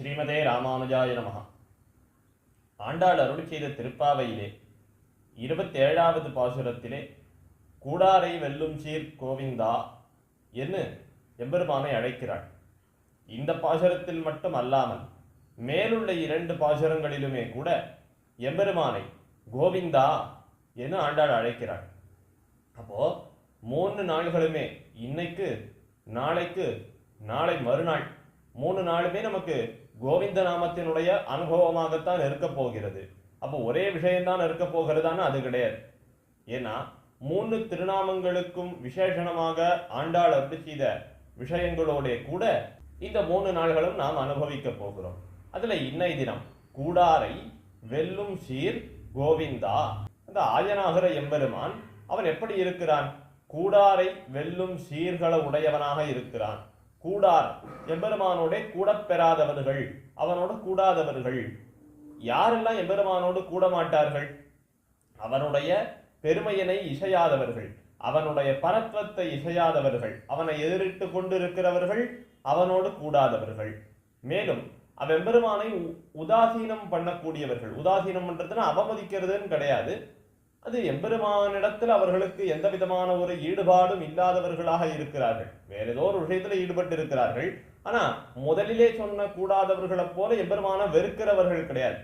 ஸ்ரீமதே ராமானுஜாய நமஹ ஆண்டாள் அருள் செய்த திருப்பாவையிலே இருபத்தேழாவது பாசுரத்திலே கூடாரை வெல்லும் சீர் கோவிந்தா என்று எம்பெருமானை அழைக்கிறாள். இந்த பாசுரத்தில் மட்டும் அல்லாமல் மேலுள்ள இரண்டு பாசுரங்களிலுமே கூட எம்பெருமானை கோவிந்தா என்று ஆண்டாள் அழைக்கிறாள். அப்போ மூணு நாள்களுமே இன்னைக்கு நாளைக்கு நாளை மறுநாள் மூணு நாளுமே நமக்கு கோவிந்த நாமத்தினுடைய அனுபவமாகத்தான் இருக்க போகிறது. அப்போ ஒரே விஷயம்தான் இருக்க போகிறதான்னு அது கிடையாது. ஏன்னா மூணு திருநாமங்களுக்கும் விசேஷணமாக ஆண்டாள் அருள் செய்த விஷயங்களோட கூட இந்த மூணு நாள்களும் நாம் அனுபவிக்க போகிறோம். அதுல இன்னை தினம் கூடாரை வெல்லும் சீர் கோவிந்தா. அந்த ஆயனாகிற எம்பெருமான் அவன் எப்படி இருக்கிறான்? கூடாரை வெல்லும் சீர்கள உடையவனாக இருக்கிறான். கூடார். எம்பெருமானோட கூட பெறாதவர்கள். அவனோட கூடாதவர்கள். யாரெல்லாம் எம்பெருமானோடு கூட மாட்டார்கள்? அவனுடைய பெருமையினை இசையாதவர்கள். அவனுடைய பரத்வத்தை இசையாதவர்கள். அவனை எதிரிட்டு கொண்டிருக்கிறவர்கள் அவனோடு கூடாதவர்கள். மேலும் அவெம்பெருமானை உ- உதாசீனம் பண்ணக்கூடியவர்கள். உதாசீனம் பண்றதுன்னா அவமதிக்கிறதுன்னு கிடையாது. அது எம்பெருமானிடத்தில் அவர்களுக்கு எந்த விதமான ஒரு ஈடுபாடும் இல்லாதவர்களாக இருக்கிறார்கள். வேற ஏதோ ஒரு விஷயத்துல ஈடுபட்டு இருக்கிறார்கள் ஆனா முதலிலே சொன்ன கூடாதவர்களைப் போல எம்பெருமான வெறுக்கிறவர்கள் கிடையாது.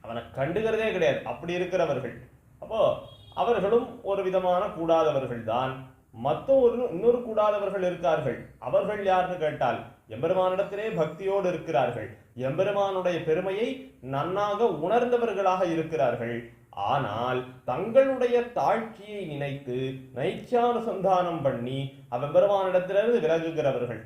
அவனை கண்டுகிறதே கிடையாது. அப்படி இருக்கிறவர்கள். அப்போ அவர்களும் ஒரு விதமான கூடாதவர்கள் தான். மற்ற ஒரு இன்னொரு கூடாதவர்கள் இருக்கார்கள். அவர்கள் யாருன்னு கேட்டால் எம்பெருமானிடத்திலே பக்தியோடு இருக்கிறார்கள். எம்பெருமானுடைய பெருமையை நன்னாக உணர்ந்தவர்களாக இருக்கிறார்கள். ஆனால் தங்களுடைய தாழ்ச்சியை நினைத்து நைச்சானுசந்தானம் பண்ணி அவ்வெம்பெருமானிடத்திலிருந்து விலகுகிறவர்கள்.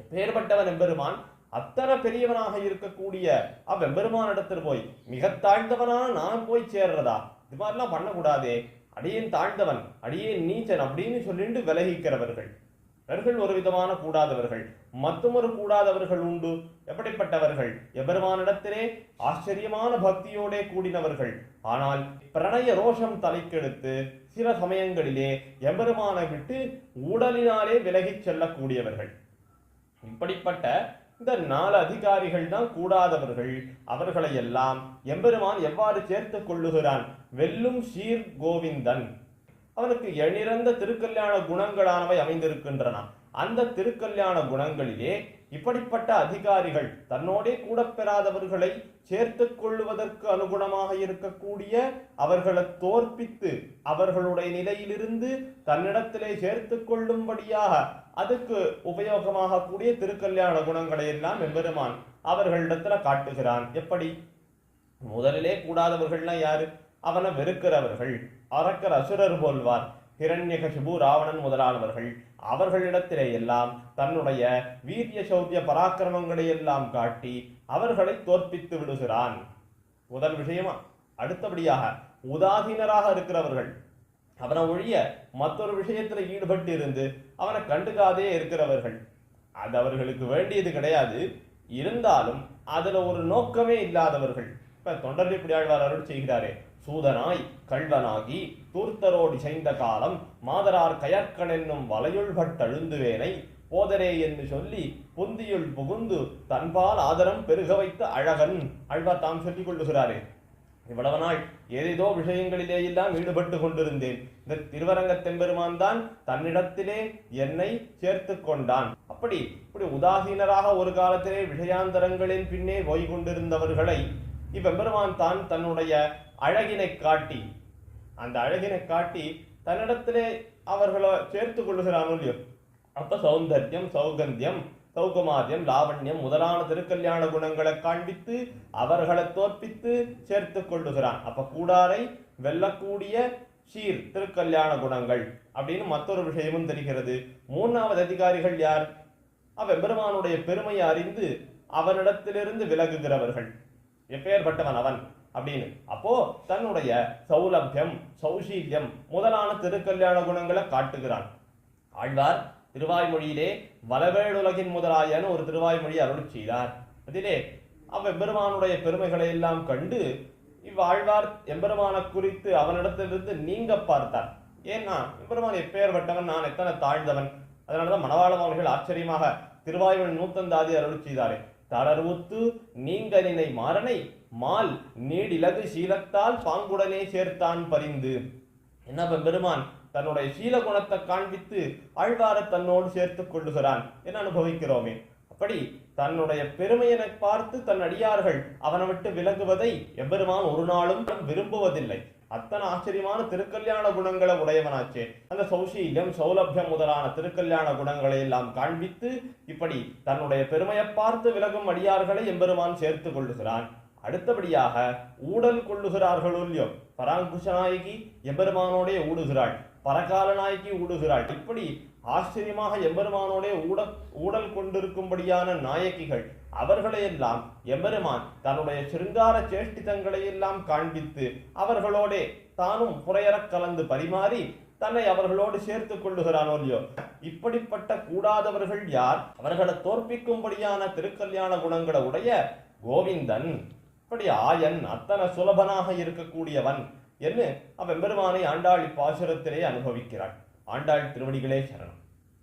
எப்பேற்பட்டவன் எம்பெருமான்? அத்தனை பெரியவனாக இருக்கக்கூடிய அவ்வெம்பெருமானிடத்தில் போய் மிக தாழ்ந்தவனான நான் போய் சேர்றதா? இது மாதிரிலாம் பண்ணக்கூடாதே. அடியேன் தாழ்ந்தவன் அடியேன் நீச்சன் அப்படின்னு சொல்லிட்டு விலகிக்கிறவர்கள். இவர்கள் ஒரு விதமான கூடாதவர்கள். மற்றொரு கூடாதவர்கள் உண்டு. எப்படிப்பட்டவர்கள்? எபெருமானிடத்திலே ஆச்சரியமான பக்தியோடே கூடினவர்கள். ஆனால் பிரணய ரோஷம் தலைக்கெடுத்து சில சமயங்களிலே எம்பெருமானை விட்டு உடலினாலே விலகிச் செல்லக்கூடியவர்கள். இப்படிப்பட்ட இந்த நாலு அதிகாரிகள் தான் கூடாதவர்கள். அவர்களை எல்லாம் எம்பெருமான் எவ்வாறு சேர்த்துக் கொள்ளுகிறான்? வெல்லும் சீர் கோவிந்தன் அவனுக்கு எழிறந்த திருக்கல்யாண குணங்களானவை அமைந்திருக்கின்றன. அந்த திருக்கல்யாண குணங்களிலே இப்படிப்பட்ட அதிகாரிகள் தன்னோடே கூட பெறாதவர்களை சேர்த்து கொள்வதற்கு அனுகுணமாக இருக்கக்கூடிய அவர்களை தோற்பித்து அவர்களுடைய நிலையிலிருந்து தன்னிடத்திலே சேர்த்து கொள்ளும்படியாக அதுக்கு உபயோகமாக கூடிய திருக்கல்யாண குணங்களை எல்லாம் எம்பெருமான் அவர்களிடத்துல காட்டுகிறான். எப்படி? முதலிலே கூடாதவர்கள்லாம் யாரு? அவனை வெறுக்கிறவர்கள். அரக்கர் அசுரர் போல்வார். ஹிரண்யகசிபு ராவணன் முதலானவர்கள். அவர்களிடத்திலே எல்லாம் தன்னுடைய வீரிய சௌத்திய பராக்கிரமங்களை எல்லாம் காட்டி அவர்களை தோற்பித்து விடுகிறான். முதல் விஷயமா அடுத்தபடியாக உதாசீனராக இருக்கிறவர்கள். அவனை ஒழிய மற்றொரு விஷயத்துல ஈடுபட்டு இருந்து அவனை கண்டுக்காதே இருக்கிறவர்கள். அது அவர்களுக்கு வேண்டியது கிடையாது. இருந்தாலும் அதுல ஒரு நோக்கமே இல்லாதவர்கள். இப்ப தொண்டர் இப்படி ஆழ்வார் அருள் செய்கிறாரே. சூதனாய் கள்வனாகி தூர்த்தரோடு இசைந்த காலம் மாதரார் கயற்கன் என்னும் வலையுள் பட்டழுந்துவேனை போதரே என்று சொல்லி புந்தியுள் புகுந்து தன்பால் ஆதரம் பெருக வைத்த அழகன் அழ்வார் தாம் சொல்லிக் கொள்ளுகிறாரே. இவ்வளவு நாள் ஏதேதோ விஷயங்களிலே எல்லாம் ஈடுபட்டு கொண்டிருந்தேன். இந்த திருவரங்கத்தெம்பெருமான் தான் தன்னிடத்திலே என்னை சேர்த்து கொண்டான். அப்படி இப்படி உதாசீனராக ஒரு காலத்திலே விஷயாந்தரங்களின் பின்னே போய் கொண்டிருந்தவர்களை இவ்வெம்பெருமான் தான் தன்னுடைய அழகினை காட்டி அந்த அழகினை காட்டி தன்னிடத்திலே அவர்களை சேர்த்து கொள்ளுகிறான் இல்லையோ? அப்ப சௌந்தர்யம் சௌகந்தியம் சௌகமாதியம் லாவண்யம் முதலான திருக்கல்யாண குணங்களை காண்பித்து அவர்களை தோற்பித்து சேர்த்து கொள்ளுகிறான். அப்ப கூடாரை வெல்லக்கூடிய சீர் திருக்கல்யாண குணங்கள் அப்படின்னு மற்றொரு விஷயமும் தெரிகிறது. மூன்றாவது அதிகாரிகள் யார்? அவ்வெம்பெருமானுடைய பெருமையை அறிந்து அவனிடத்திலிருந்து விலகுகிறவர்கள். எப்பேற்பட்டவன் அவன். அப்படின்னு. அப்போ தன்னுடைய சௌலபியம் சௌசீல்யம் முதலான திருக்கல்யாண குணங்களை காட்டுகிறான். ஆழ்வார் திருவாய்மொழியிலே வலவேழுலகின் முதலாயன்னு ஒரு திருவாய்மொழி அருள் செய்தார். அதிலே அவ்வெம்பெருமானுடைய பெருமைகளை எல்லாம் கண்டு இவ்வாழ்வார் எம்பெருமானை குறித்து அவனிடத்திலிருந்து நீங்க பார்த்தார். ஏன்னா எம்பெருமான் எப்பேற்பட்டவன் நான் எத்தனை தாழ்ந்தவன். அதனாலதான் மணவாள ஆச்சரியமாக திருவாயுவன் நூத்தந்தாதி அருள் செய்தாரே. தளர்வுத்து நீங்கனினை மாறனை மால் நீடிலகு சீலத்தால் பாங்குடனே சேர்த்தான் பரிந்து. என்ன பெருமான்? தன்னுடைய சீல குணத்தை காண்பித்து ஆழ்வார தன்னோடு சேர்த்துக் கொள்ளுகிறான். என அனுபவிக்கிறோமே? அப்படி தன்னுடைய பெருமையினை பார்த்து தன் அடியார்கள் அவனை விட்டு விலகுவதை எம்பெருமான் ஒரு நாளும் விரும்புவதில்லை. அத்தனை ஆச்சரியமான திருக்கல்யாண குணங்களை உடையவனாச்சே. அந்த சௌசீல்யம் சௌலபியம் முதலான திருக்கல்யாண குணங்களை எல்லாம் காண்பித்து இப்படி தன்னுடைய பெருமையை பார்த்து விலகும் அடியார்களை எம்பெருமான் சேர்த்து கொள்ளுகிறான். அடுத்தபடியாக ஊடல் கொள்ளுகிறார்களோ இல்லையோ பராங்குஷ நாயகி எம்பெருமானோடே ஊடுகிறாள் பரகால நாயகி ஊடுகிறாள். இப்படி ஆச்சரியமாக எம்பெருமானோடே ஊட ஊடல் கொண்டிருக்கும்படியான நாயகிகள் அவர்களையெல்லாம் எம்பெருமான் தன்னுடைய சிருங்கார சேஷ்டிதங்களை எல்லாம் காண்பித்து அவர்களோடே தானும் புறையறக் கலந்து பரிமாறி தன்னை அவர்களோடு சேர்த்துக் கொள்ளுகிறானோ இல்லையோ இப்படிப்பட்ட கூடாதவர்கள் யார்? அவர்களை தோற்பிக்கும்படியான திருக்கல்யாண குணங்களை உடைய கோவிந்தன். இப்படி ஆயன் அத்தனை சுலபனாக இருக்கக்கூடியவன் என்று அவன் பெருமானை ஆண்டாள் பாசுரத்திலே அனுபவிக்கிறாள். ஆண்டாள் திருவடிகளே சரணம்.